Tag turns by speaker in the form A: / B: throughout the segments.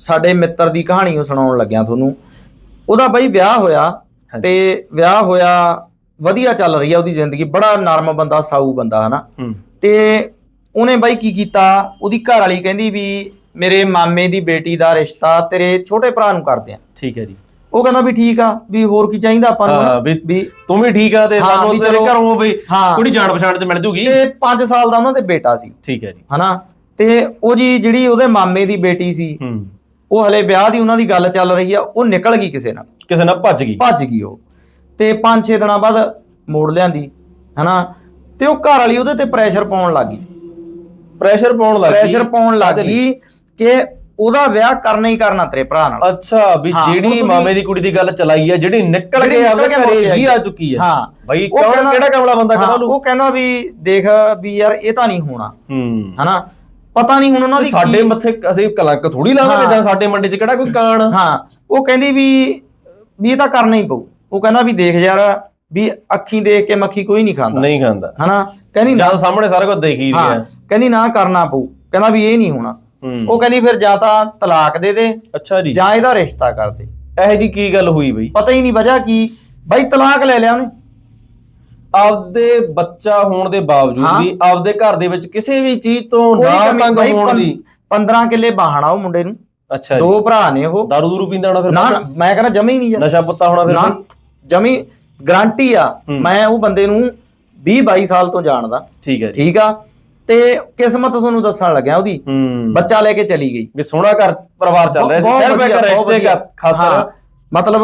A: ਸਾਡੇ ਮਿੱਤਰ ਦੀ ਕਹਾਣੀ ਉਹ ਸੁਣਾਉਣ ਲੱਗਿਆ ਤੁਹਾਨੂੰ। ਉਹਦਾ ਬਾਈ ਵਿਆਹ ਹੋਇਆ ਤੇ ਵਿਆਹ ਹੋਇਆ ਵਧੀਆ ਚੱਲ ਰਹੀ ਆ ਉਹਦੀ ਜ਼ਿੰਦਗੀ ਬੜਾ ਨਰਮ ਬੰਦਾ ਸਾਊ ਬੰਦਾ ਹਨਾ। ਤੇ ਉਹਨੇ ਬਾਈ ਕੀ ਕੀਤਾ ਉਹਦੀ ਘਰ ਵਾਲੀ ਕਹਿੰਦੀ ਵੀ ਮੇਰੇ ਮਾਮੇ ਦੀ ਬੇਟੀ ਦਾ ਰਿਸ਼ਤਾ ਤੇਰੇ ਛੋਟੇ ਭਰਾ ਨੂੰ ਕਰਦੇ ਆ
B: ਠੀਕ ਹੈ ਜੀ।
A: ਉਹ ਕਹਿੰਦਾ ਵੀ ਠੀਕ ਆ ਵੀ ਹੋਰ ਕੀ ਚਾਹੀਦਾ ਆਪਾਂ ਨੂੰ
B: ਵੀ
A: ਵੀ
B: ਤੂੰ ਵੀ ਠੀਕ ਆ ਤੇ ਸਾਨੂੰ
A: ਵੀ
B: ਤੇਰੇ ਘਰੋਂ ਬਈ
A: ਹਾਂ।
B: ਕੁੜੀ ਜਾਣ ਪਛਾਣ ਚ ਮਿਲ ਜੂਗੀ।
A: ਤੇ 5 ਸਾਲ ਦਾ ਉਹਨਾਂ ਦੇ ਬੇਟਾ ਸੀ।
B: ਠੀਕ ਹੈ ਜੀ।
A: ਹਨਾ? ਤੇ ਉਹ ਜੀ ਜਿਹੜੀ ਉਹਦੇ ਮਾਮੇ ਦੀ ਬੇਟੀ ਸੀ
B: ਹੂੰ।
A: ਉਹ ਹਲੇ ਵਿਆਹ ਦੀ ਉਹਨਾਂ ਦੀ ਗੱਲ ਚੱਲ ਰਹੀ ਆ ਉਹ ਨਿਕਲ ਗਈ ਕਿਸੇ ਨਾਲ।
B: ਕਿਸੇ ਨਾਲ ਭੱਜ ਗਈ।
A: ਭੱਜ ਗਈ ਉਹ। ਤੇ 5-6 ਦਿਨਾਂ ਬਾਅਦ ਮੋੜ ਲਿਆਂਦੀ ਹਨਾ? ਤੇ ਉਹ ਘਰ ਵਾਲੀ ਉਹਦੇ ਤੇ ਪ੍ਰੈਸ਼ਰ ਪਾਉਣ ਲੱਗ ਗਈ।
B: ਪ੍ਰੈਸ਼ਰ ਪਾਉਣ ਲੱਗ ਗਈ?
A: ਪ੍ਰੈਸ਼ਰ ਪਾਉਣ ਲੱਗ ਗਈ ਕਿ ਉਹਦਾ ਵਿਆਹ ਕਰਨਾ ਹੀ ਕਰਨਾ ਤੇਰੇ ਭਰਾ ਨਾਲ।
B: ਅੱਛਾ ਵੀ
A: ਹਾਂ,
B: ਜਿਹੜੀ ਮਾਮੇ ਦੀ ਕੁੜੀ ਦੀ ਗੱਲ ਚਲਾਈ ਆ ਜਿਹੜੀ ਨਿਕਲ ਕੇ
A: ਮੁੜ
B: ਘਰੇ
A: ਆਈ।
B: ਆ ਚੁੱਕੀ ਆ।
A: ਹਾਂ।
B: ਬਈ ਕਿਹੜਾ ਕਮਲਾ ਬੰਦਾ
A: ਹਾਂ,
B: ਕਹਿੰਦਾ
A: ਉਹ ਕਹਿੰਦਾ ਵੀ ਦੇਖ ਵੀ ਯਾਰ ਇਹ ਤਾਂ ਨਹੀਂ ਹੋਣਾ।
B: ਹੂੰ।
A: ਹਨਾ? ਪਤਾ ਨਹੀਂ ਹੁਣ ਉਹਨਾਂ ਦੀ
B: ਸਾਡੇ ਮੱਥੇ ਅਸੀਂ ਕਲੰਕ ਥੋੜੀ ਲਾਵਾਂਗੇ। ਜਾਂ ਸਾਡੇ ਮੰਡੀ 'ਚ ਕਿਹੜਾ ਕੋਈ ਕਾਣ?
A: ਹਾਂ ਉਹ ਕਹਿੰਦੀ ਵੀ ਵੀ ਇਹ ਤਾਂ ਕਰਨਾ ਹੀ ਪਊ। ਉਹ ਕਹਿੰਦਾ ਵੀ ਦੇਖ ਯਾਰ ਵੀ ਅੱਖੀਂ ਦੇਖ ਕੇ ਮੱਖੀ ਕੋਈ ਨਹੀਂ ਖਾਂਦਾ।
B: ਨਹੀਂ ਖਾਂਦਾ।
A: ਹਨਾ? ਕਹਿੰਦੀ
B: ਜਦ ਸਾਹਮਣੇ ਸਾਰਾ ਕੁਝ ਦੇਖ ਹੀ ਰਿਹਾ।
A: ਕਹਿੰਦੀ ਨਾ ਕਰਨਾ ਪਊ। ਕਹਿੰਦਾ ਵੀ ਇਹ ਨਹੀਂ ਹੋਣਾ। ਉਹ ਕਹਿੰਦੀ ਫਿਰ ਜਾਂ ਤਾਂ ਤਲਾਕ ਦੇ ਦੇ
B: ਅੱਛਾ ਜੀ।
A: ਜਾਂ ਇਹਦਾ ਰਿਸ਼ਤਾ ਕਰ ਦੇ।
B: ਇਹ ਜੀ ਕੀ ਗੱਲ ਹੋਈ ਬਈ?
A: ਪਤਾ ਹੀ ਨਹੀਂ ਵਜ੍ਹਾ ਕੀ। ਬਾਈ ਤਲਾਕ ਲੈ ਲਿਆ ਉਹਨੇ।
B: ਆਪਦੇ ਬੱਚਾ ਹੋਣ ਦੇ ਬਾਵਜੂਦ
A: ਹਾਂ।
B: ਵੀ ਆਪਦੇ ਘਰ ਦੇ ਵਿੱਚ ਕਿਸੇ ਵੀ ਚੀਜ਼ ਤੋਂ
A: ਕੋਈ
B: ਨਾ
A: ਕਮੀ-
B: ਤੰਗ
A: ਬਾਈ
B: ਹੋਣ ਦੀ।
A: 15 ਕਿੱਲੇ ਬਾਹਣਾ ਉਹ ਮੁੰਡੇ ਨੂੰ।
B: ਅੱਛਾ ਜੀ।
A: ਦੋ ਭਰਾ ਨੇ ਉਹ।
B: ਦਾਰੂ ਦੂਰੂ ਪੀਂਦਾ ਹੋਣਾ ਫਿਰ
A: ਨਾ ਨਾ, ਮੈਂ ਕਹਿੰਦਾ ਜਮੀ ਨਹੀਂ ਯਾਰ
B: ਨਸ਼ਾ ਪੱਤਾ ਹੋਣਾ ਫਿਰ
A: ਨਾ? ਜਮੀ ਗਾਰੰਟੀ ਆ।
B: ਹੂੰ।
A: ਮੈਂ ਉਹ ਬੰਦੇ ਨੂੰ 20 22 ਸਾਲ ਤੋਂ ਜਾਣਦਾ।
B: ਠੀਕ ਹੈ ਜੀ।
A: ਠੀਕ ਆ? ਤੇ ਕਿਸਮਤ ਤੁਹਾਨੂੰ ਦੱਸਣ ਲੱਗਿਆ ਉਹਦੀ।
B: ਹੂੰ।
A: ਬੱਚਾ ਲੈ ਕੇ ਚਲੀ ਗਈ।
B: ਵੀ ਸੋਹਣਾ ਘਰ ਪਰਿਵਾਰ ਚੱਲ ਰਿਹਾ ਸੀ।
A: ਬਹੁਤ
B: ਸਿਰਫ ਇੱਕ
A: ਵਧੀਆ, ਬਹੁਤ
B: ਰਿਸ਼ਤੇ
A: ਵਧੀਆ।
B: ਖਾਤਰ।
A: ਹਾਂ, ਮਤਲਬ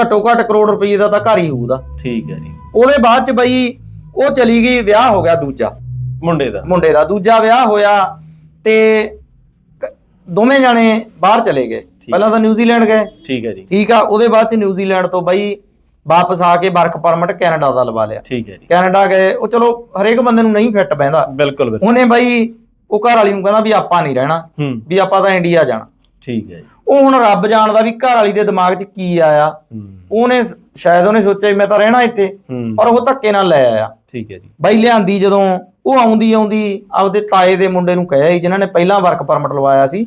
A: ਘੱਟੋ ਘੱਟ ਕਰੋੜ ਰੁਪਏ ਦਾ ਤਾਂ ਘਰ ਹੀ ਹੋਊਗਾ।
B: ਠੀਕ ਹੈ ਜੀ।
A: ਉਹਦੇ ਬਾਅਦ ਚ ਬਈ ਉਹ ਚਲੀ ਗਈ ਵਿਆਹ ਹੋ ਗਿਆ ਦੂਜਾ।
B: ਮੁੰਡੇ ਦਾ।
A: ਮੁੰਡੇ ਦਾ। ਦੂਜਾ ਵਿਆਹ ਹੋਇਆ ਤੇ ਕ- ਦੋਵੇਂ ਜਾਣੇ ਬਾਹਰ ਚਲੇ ਗਏ। ਪਹਿਲਾਂ ਤਾਂ ਨਿਊਜ਼ੀਲੈਂਡ ਗਏ।
B: ਠੀਕ ਹੈ ਜੀ।
A: ਠੀਕ ਆ ਉਹਦੇ ਬਾਅਦ ਚ ਨਿਊਜ਼ੀਲੈਂਡ ਤੋਂ ਬਈ ਵਾਪਸ ਆ ਕੇ ਵਰਕ ਪਰਮਿਟ ਕੈਨੇਡਾ ਦਾ ਲਵਾ ਲਿਆ।
B: ਠੀਕ ਹੈ ਜੀ।
A: ਕੈਨੇਡਾ ਗਏ ਉਹ ਚਲੋ ਹਰੇਕ ਬੰਦੇ ਨੂੰ ਨਹੀਂ ਫਿੱਟ ਬਹਿੰਦਾ।
B: ਬਿਲਕੁਲ ਬਿਲਕੁਲ।
A: ਉਹਨੇ ਬਈ ਉਹ ਘਰ ਵਾਲੀ ਨੂੰ ਕਹਿੰਦਾ ਵੀ ਆਪਾਂ ਨਹੀਂ ਰਹਿਣਾ
B: ਹੂੰ।
A: ਵੀ ਆਪਾਂ ਤਾਂ ਇੰਡੀਆ ਜਾਣਾ।
B: ਠੀਕ ਹੈ ਜੀ।
A: ਉਹ ਹੁਣ ਰੱਬ ਜਾਣਦਾ ਵੀ ਘਰ ਵਾਲੀ ਦੇ ਦਿਮਾਗ 'ਚ ਕੀ ਆਇਆ। ਉਹਨੇ ਸ਼ਾਇਦ ਉਹਨੇ ਸੋਚਿਆ ਵੀ ਮੈਂ ਤਾਂ ਰਹਿਣਾ ਇੱਥੇ ਪਰ ਉਹ ਧੱਕੇ ਨਾਲ ਲੈ ਆਇਆ।
B: ਠੀਕ ਹੈ ਜੀ।
A: ਬਾਈ ਲਿਆਂਦੀ ਜਦੋਂ ਉਹ ਆਉਂਦੀ ਆਉਂਦੀ ਆਪਦੇ ਤਾਏ ਦੇ ਮੁੰਡੇ ਨੂੰ ਕਹਿਆ ਜਿਨ੍ਹਾਂ ਨੇ ਪਹਿਲਾਂ ਵਰਕ ਪਰਮਿਟ ਲਵਾਇਆ ਸੀ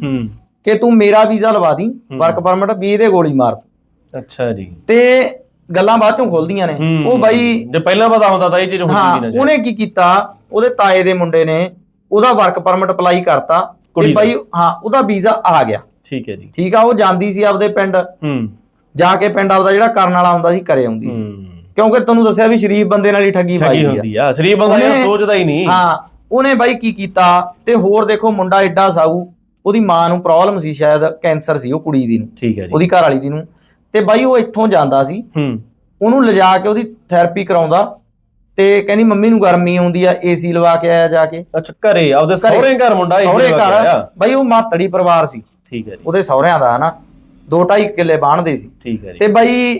A: ਕਿ ਤੂੰ ਮੇਰਾ ਵੀਜ਼ਾ ਲਵਾ ਦੀ ਵਰਕ ਪਰਮਿਟ ਵੀ ਇਹਦੇ ਗੋਲੀ ਮਾਰ ਤੂੰ।
B: ਅੱਛਾ ਜੀ।
A: ਤੇ ਗੱਲਾਂ ਬਾਅਦ ਚੋਂ ਖੁੱਲਦੀਆਂ ਨੇ। ਉਹ ਬਾਈ
B: ਜੇ ਪਹਿਲਾਂ ਪਤਾ ਹੁੰਦਾ ਤਾਂ ਇਹ ਚੀਜ਼ ਹੁੰਦੀ
A: ਹਾਂ
B: ਵੀ ਨਾ
A: ਉਹਨੇ ਕੀ ਕੀਤਾ ਉਹਦੇ ਤਾਏ ਦੇ ਮੁੰਡੇ ਨੇ ਉਹਦਾ ਵਰਕ ਪਰਮਿਟ ਅਪਲਾਈ ਕਰਤਾ ਤੇ। ਬਾਈ ਹਾਂ ਉਹਦਾ ਵੀਜ਼ਾ ਆ ਗਿਆ।
B: ਠੀਕ ਹੈ ਜੀ।
A: ਠੀਕ ਆ ਉਹ ਜਾਂਦੀ ਸੀ ਆਪਦੇ ਪਿੰਡ।
B: ਹੂੰ।
A: ਜਾ ਕੇ ਪਿੰਡ ਆਪਦਾ ਜਿਹੜਾ ਕਰਨ ਵਾਲਾ ਹੁੰਦਾ ਸੀ ਕਰੇ ਆਉਂਦੀ ਸੀ।
B: ਹੂੰ।
A: ਕਿਉਂਕਿ ਤੁਹਾਨੂੰ ਦੱਸਿਆ ਵੀ ਸ਼ਰੀਫ ਬੰਦੇ ਨਾਲ ਹੀ ਠੱਗੀ ਪਾਈ
B: ਹੁੰਦੀ ਆ। ਸ਼ਰੀਫ ਬੰਦਾ
A: ਉਹਨੇ-
B: ਸੋਚਦਾ ਹੀ ਨਹੀਂ।
A: ਹਾਂ ਉਹਨੇ ਬਾਈ ਕੀ ਕੀਤਾ? ਤੇ ਹੋਰ ਦੇਖੋ ਮੁੰਡਾ ਐਡਾ ਸਾਊ ਉਹਦੀ ਮਾਂ ਨੂੰ ਪ੍ਰੋਬਲਮ ਸੀ ਸ਼ਾਇਦ ਕੈਂਸਰ ਸੀ ਉਹ ਕੁੜੀ ਦੀ ਨੂੰ।
B: ਠੀਕ ਹੈ ਜੀ।
A: ਉਹਦੀ ਘਰ ਵਾਲੀ ਦੀ ਨੂੰ। ਤੇ ਬਾਈ ਉਹ ਇੱਥੋਂ ਜਾਂਦਾ ਸੀ।
B: ਹੂੰ।
A: ਉਹਨੂੰ ਲਿਜਾ ਕੇ ਉਹਦੀ ਥੈਰੇਪੀ ਕਰਾਉਂਦਾ। ਤੇ ਕਹਿੰਦੀ ਮੰਮੀ ਨੂੰ ਗਰਮੀ ਆਉਂਦੀ ਆ ਏਸੀ ਲਵਾ ਕੇ ਆਇਆ ਜਾ ਕੇ।
B: ਅੱਛਾ ਘਰੇ ਆਪਦੇ ਸਹੁਰੇ ਘਰ ਮੁੰਡਾ
A: ਸਹੁਰੇ
B: ਜਗ੍ਹਾ
A: ਘਰ।
B: ਗਿਆ।
A: ਬਾਈ ਉਹ ਮਾਤੜੀ ਪਰਿਵਾਰ ਸੀ।
B: ਠੀਕ ਹੈ ਜੀ।
A: ਉਹਦੇ ਸਹੁਰਿਆਂ ਦਾ ਹਨਾ? ਦੋ ਢਾਈ ਕਿੱਲੇ ਬਾਣਦੇ ਸੀ।
B: ਠੀਕ ਹੈ ਜੀ।
A: ਤੇ ਬਾਈ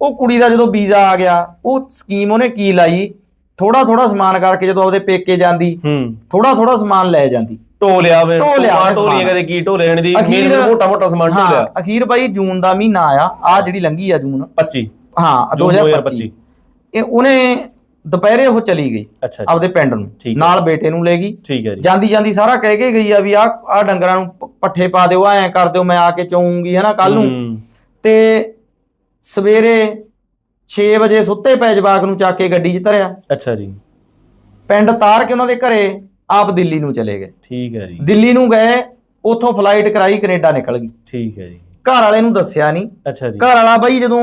A: ਉਹ ਕੁੜੀ ਦਾ ਜਦੋਂ ਵੀਜ਼ਾ ਆ ਗਿਆ ਉਹ ਸਕੀਮ ਉਹਨੇ ਕੀ ਲਾਈ? ਥੋੜਾ ਥੋੜਾ ਸਮਾਨ ਕਰਕੇ ਜਦੋਂ ਆਪਦੇ ਪੇਕੇ ਜਾਂਦੀ
B: ਹੂੰ।
A: ਥੋੜਾ ਥੋੜਾ ਸਮਾਨ ਲੈ ਜਾਂਦੀ।
B: ਢੋਲਿਆ ਵੇ ਢੋਲੀਆਂ
A: ਸਮਾਨ।
B: ਕਦੇ ਕੀ ਢੋਲੇ ਜਾਣ ਦੀ?
A: ਅਖੀਰ-
B: ਮੇਨ ਮੋਟਾ ਮੋਟਾ ਸਮਾਨ
A: ਹਾਂ
B: ਢੋਲਿਆ।
A: ਅਖੀਰ ਬਾਈ ਜੂਨ ਦਾ ਮਹੀਨਾ ਆਇਆ ਆ ਜਿਹੜੀ ਲੰਗੀ ਆ ਜੂਨ।
B: 25
A: ਹਾਂ
B: ਜੂਨ
A: 2025 ਇਹ ਉਹਨੇ ਦੁਪਹਿਰੇ ਉਹ ਚਲੀ ਗਈ
B: ਅੱਛਾ ਜੀ।
A: ਆਪਦੇ ਪਿੰਡ ਨੂੰ। ਨਾਲ ਬੇਟੇ ਨੂੰ ਲੈ ਗਈ।
B: ਠੀਕ ਹੈ ਜੀ।
A: ਜਾਂਦੀ ਜਾਂਦੀ ਸਾਰਾ ਕਹਿ ਕੇ ਗਈ ਆ ਵੀ ਆ ਆ ਡੰਗਰਾਂ ਨੂੰ ਪੱਠੇ ਪਾ ਦਿਓ ਐਂ ਕਰ ਦਿਓ ਮੈਂ ਆ ਕੇ ਚੋਊਂਗੀ ਹਨਾ ਕੱਲ ਨੂੰ। ਤੇ ਸਵੇਰੇ 6 ਵਜੇ ਸੁੱਤੇ ਪੈ ਜਵਾਕ ਨੂੰ ਚੱਕ ਕੇ ਗੱਡੀ 'ਚ ਧਰਿਆ।
B: ਅੱਛਾ ਜੀ।
A: ਪਿੰਡ ਤਾਰ ਕੇ ਉਹਨਾਂ ਦੇ ਘਰੇ ਆਪ ਦਿੱਲੀ ਨੂੰ ਚਲੇ ਗਏ।
B: ਠੀਕ ਹੈ ਜੀ।
A: ਦਿੱਲੀ ਨੂੰ ਗਏ ਉੱਥੋਂ ਫਲਾਈਟ ਕਰਾਈ ਕੈਨੇਡਾ ਨਿਕਲ ਗਈ।
B: ਠੀਕ ਹੈ ਜੀ।
A: ਘਰ ਵਾਲੇ ਨੂੰ ਦੱਸਿਆ ਨਹੀਂ।
B: ਅੱਛਾ ਜੀ।
A: ਘਰ ਵਾਲਾ ਬਾਈ ਜਦੋਂ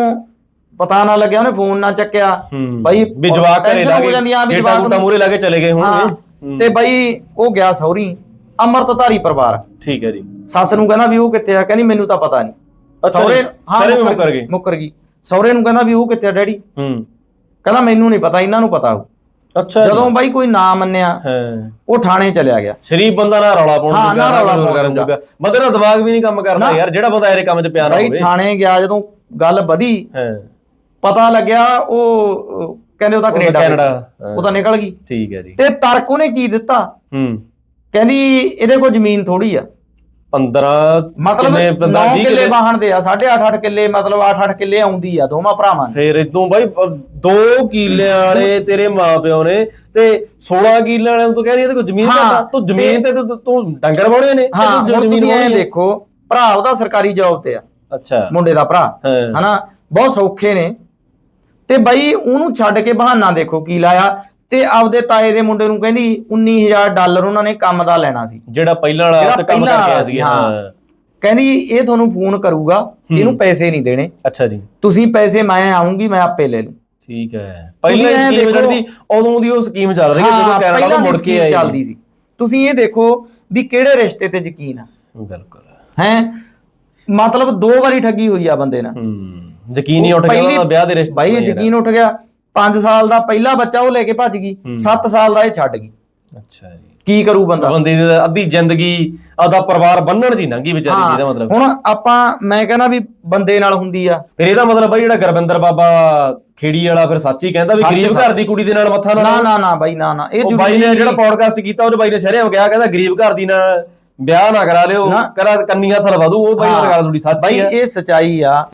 A: ਪਤਾ ਨਾ ਲੱਗਿਆ ਉਹਨੇ ਫੋਨ ਨਾ ਚੱਕਿਆ।
B: ਹੂੰ
A: ਬਾਈ
B: ਵੀ ਜਵਾਕ ਘਰੇ
A: tension
B: ਲਾ
A: ਹੋ ਜਾਂਦੀ ਆ ਵੀ ਜਵਾਕ ਨੂੰ
B: ਮੂਰੇ ਲਾ ਕੇ ਚਲੇ ਗਏ
A: ਹਾਂ
B: ਹੁਣ
A: ਤੇ ਬਾਈ ਉਹ ਗਿਆ ਸੌਰੀ ਅੰਮ੍ਰਿਤਧਾਰੀ ਪਰਿਵਾਰ।
B: ਠੀਕ ਹੈ ਜੀ।
A: ਸੱਸ ਨੂੰ ਕਹਿੰਦਾ ਵੀ ਉਹ ਕਿੱਥੇ ਆ ਕਹਿੰਦੀ ਮੈਨੂੰ ਤਾਂ ਪਤਾ ਨਹੀਂ।
B: ਸਾਰੇ ਮੁੱਕਰ ਗਏ।
A: ਮੁੱਕਰ ਗਈ। ਸਹੁਰੇ ਨੂੰ ਕਹਿੰਦਾ ਵੀ ਉਹ ਕਿੱਥੇ ਆ ਡੈਡੀ?
B: ਹੂੰ।
A: ਕਹਿੰਦਾ ਮੈਨੂੰ ਨਹੀਂ ਪਤਾ ਇਹਨਾਂ ਨੂੰ ਪਤਾ ਹੋਊ
B: ਅੱਛਾ।
A: ਜਦੋਂ ਬਾਈ ਕੋਈ ਨਾ ਮੰਨਿਆ
B: ਹਾਂ।
A: ਉਹ ਥਾਣੇ ਚਲਿਆ ਗਿਆ।
B: ਸ਼ਰੀਫ ਬੰਦਾ ਨਾ ਰੌਲਾ ਪਾਉਣ
A: ਹਾਂ, ਨਾ ਰੌਲਾ ਪਾਉਣ ਜੋਗਾ।
B: ਦਾ ਦਿਮਾਗ ਵੀ ਨਹੀਂ ਕੰਮ ਕਰਦਾ। ਯਾਰ ਜਿਹੜਾ ਬੰਦਾ ਇਹਦੇ ਕੰਮ 'ਚ
A: ਬਾਈ
B: ਹੋਵੇ।
A: ਥਾਣੇ ਗਿਆ ਜਦੋਂ ਗੱਲ ਵਧੀ
B: ਹਾਂ।
A: ਪਤਾ ਲੱਗਿਆ ਉਹ ਕਹਿੰਦੇ ਉਹ ਤਾਂ ਕੈਨੇਡਾ
B: ਕੈਨੇਡਾ।
A: ਉਹ ਤਾਂ ਨਿਕਲ ਗਈ।
B: ਠੀਕ ਹੈ ਜੀ।
A: ਤੇ ਤਰਕ ਉਹਨੇ ਕੀ ਦਿੱਤਾ?
B: ਹੂੰ।
A: ਕਹਿੰਦੀ ਇਹਦੇ ਕੋਲ ਜ਼ਮੀਨ ਥੋੜੀ ਆ।
B: 15
A: ਮਤਲਬ
B: ਕਿੰਨੇ
A: 9
B: ਬੰਦਾ ਵੀਹ
A: ਕਿੱਲੇ ਵਾਹਣ ਦੇ ਆ 8.5 8 ਕਿੱਲੇ ਮਤਲਬ 8 8 ਕਿੱਲੇ ਆਉਂਦੀ ਆ ਦੋਵਾਂ ਭਰਾਵਾਂ ਨੂੰ
B: ਫੇਰ ਇਦੋਂ ਬਾਈ ਅ, ਦੋ ਕਿੱਲਿਆਂ ਵਾਲੇ ਤੇਰੇ ਮਾਪਿਓ ਨੇ ਤੇ 16 ਕਿੱਲਿਆਂ ਵਾਲਿਆਂ ਨੂੰ ਤੂੰ ਕਹਿ ਰਹੀ ਤੇ ਕੋਈ ਜ਼ਮੀਨ ਦਾ ਤੂੰ ਜ਼ਮੀਨ ਤੇ ਤੂੰ- ਤੂੰ ਡੰਗਰ ਬਾਉਣੇ ਨੇ। ਤੇ
A: ਹਾਂ
B: ਤੂੰ
A: ਹੁਣ ਤੁਸੀਂ
B: ਹੈ।
A: ਦੇਖੋ ਭਰਾ ਉਹਦਾ ਸਰਕਾਰੀ ਜੌਬ ਤੇ ਆ।
B: ਅੱਛਾ।
A: ਮੁੰਡੇ ਦਾ ਭਰਾ। ਹਨਾ? ਬਹੁਤ ਸੌਖੇ ਨੇ। ਤੇ ਬਈ ਉਹਨੂੰ ਛੱਡ ਕੇ ਬਹਾਨਾ ਦੇਖੋ ਕੀ ਲਾਇਆ ਤੇ ਆਪਦੇ ਤਾਏ ਦੇ ਮੁੰਡੇ ਨੂੰ ਕਹਿੰਦੀ 19000 ਡਾਲਰ ਉਹਨਾਂ ਨੇ ਕੰਮ ਦਾ ਲੈਣਾ ਸੀ।
B: ਜਿਹੜਾ ਪਹਿਲਾਂ ਵਾਲਾ ਤੇ ਕੰਮ ਕਰਕੇ ਆਇਆ ਸੀ ਹਾਂ।
A: ਕਹਿੰਦੀ ਇਹ ਤੁਹਾਨੂੰ ਫੋਨ ਕਰੂਗਾ ਇਹਨੂੰ ਪੈਸੇ ਨਹੀਂ ਦੇਣੇ।
B: ਅੱਛਾ ਜੀ।
A: ਤੁਸੀਂ ਪੈਸੇ ਮੈਂ ਆਉਂਗੀ ਮੈਂ ਆਪੇ ਲੈ ਲੂੰ।
B: ਠੀਕ ਹੈ। ਪਹਿਲਾਂ ਸਕੀਮ
A: ਦੇਖੋ-
B: ਜਿਹੜੀ ਉਦੋਂ ਦੀ ਉਹ ਸਕੀਮ ਚੱਲ ਰਹੀ ਹੈ ਜਦੋਂ ਕੈਨੇਡਾ ਤੋਂ ਮੁੜ ਕੇ ਆਏ
A: ਚੱਲਦੀ ਸੀ। ਤੁਸੀਂ ਇਹ ਦੇਖੋ ਵੀ ਕਿਹੜੇ ਰਿਸ਼ਤੇ ਤੇ ਯਕੀਨ ਆ।
B: ਬਿਲਕੁਲ।
A: ਹੈ? ਮਤਲਬ ਦੋ ਵਾਰੀ ਠੱਗੀ ਹੋਈ ਆ ਬੰਦੇ ਨਾਲ।
B: ਹੂੰ। ਯਕੀਨ ਹੀ ਉੱਠ ਗਿਆ ਉਹਦਾ ਵਿਆਹ ਦੇ ਰਿਸ਼ਤੇ
A: ਬਾਈ ਯਕੀਨ ਉੱਠ ਗਿਆ 5 ਸਾਲ ਦਾ ਪਹਿਲਾ ਬੱਚਾ ਉਹ ਲੈ ਕੇ ਭੱਜ ਗਈ 7 ਸਾਲ ਦਾ ਇਹ ਛੱਡ ਗਈ।
B: ਅੱਛਾ ਜੀ।
A: ਕੀ ਕਰੂ ਬੰਦਾ?
B: ਬੰਦੇ ਦੀ ਅੱਧੀ ਜ਼ਿੰਦਗੀ ਆਦਾ ਪਰਿਵਾਰ ਬੰਨਣ ਹੀ ਲੰਘੀ ਵਿਚਾਰੀ ਦੀ ਇਹਦਾ ਮਤਲਬ।
A: ਹੁਣ ਆਪਾਂ ਮੈਂ ਕਹਿੰਦਾ ਵੀ ਬੰਦੇ ਨਾਲ ਹੁੰਦੀ ਆ।
B: ਫਿਰ ਇਹਦਾ ਮਤਲਬ ਬਾਈ ਜਿਹੜਾ ਗੁਰਵਿੰਦਰ ਬਾਬਾ ਖੇੜੀ ਵਾਲਾ ਫਿਰ ਸੱਚ ਹੀ ਕਹਿੰਦਾ ਵੀ ਗਰੀਬ ਘਰ ਦੀ ਕੁੜੀ ਦੇ ਨਾਲ ਮੱਥਾ ਨਾ
A: ਨਾ। ਨਾ ਨਾ ਬਾਈ ਨਾ ਨਾ ਇਹ
B: ਬਾਈ ਨੇ। ਜਿਹੜਾ ਪੋਡਕਾਸਟ ਕੀਤਾ ਉਹਦੇ ਬਾਈ ਨੇ ਸ਼ਰਿਆਮ ਕਿਹਾ ਕਹਿੰਦਾ ਗਰੀਬ ਘਰ ਦੀ ਨਾਲ ਵਿਆਹ ਨਾ ਕਰਾ ਲਿਓ। ਕਰਾ ਕੰਨੀਆਂ ਥਲ ਵਧੂ ਉਹ ਬਾਈ
A: ਹਾਂ।
B: ਨਾਲ ਗੱਲ ਥੋੜੀ ਸੱਚ ਹੀ
A: ਬਾਈ
B: ਹੈ
A: ਇਹ ਸਚਾਈ ਆ।